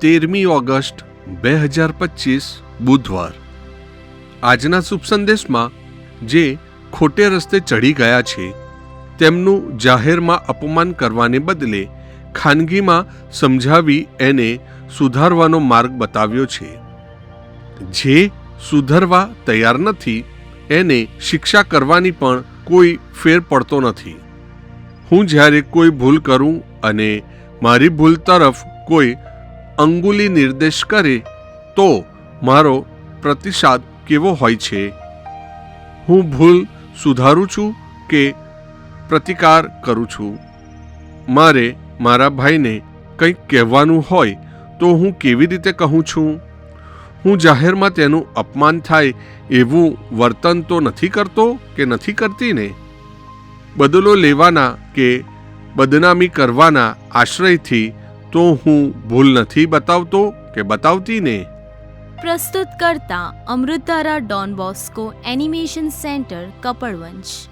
તેરમી ઓગસ્ટ, બે હજાર પચીસ, બુધવાર. આજના શુભ સંદેશમાં, જે ખોટે રસ્તે ચડી ગયા છે, તેમનું જાહેરમાં અપમાન કરવાને બદલે ખાનગીમાં સમજાવી એને સુધારવાનો માર્ગ બતાવ્યો છે. જે સુધરવા તૈયાર નથી, એને શિક્ષા કરવાની પણ કોઈ ફેર પડતો નથી. હું જ્યારે કોઈ ભૂલ કરું અને મારી ભૂલ તરફ કોઈ અંગુલી નિર્દેશ કરે, તો મારો પ્રતિસાદ કેવો હોય છે? હું ભૂલ સુધારું છું કે પ્રતિકાર કરું છું? મારે મારા ભાઈને કંઈક કહેવાનું હોય તો હું કેવી રીતે કહું છું? હું જાહેરમાં તેનું અપમાન થાય એવું વર્તન તો નથી કરતો કે નથી કરતી ને? બદલો લેવાના કે બદનામી કરવાના આશ્રયથી તો હું ભૂલ નથી બતાવતો કે બતાવતી ને? પ્રસ્તુત કરતા Amritdhara Don Bosco animation centre Kapadvanj.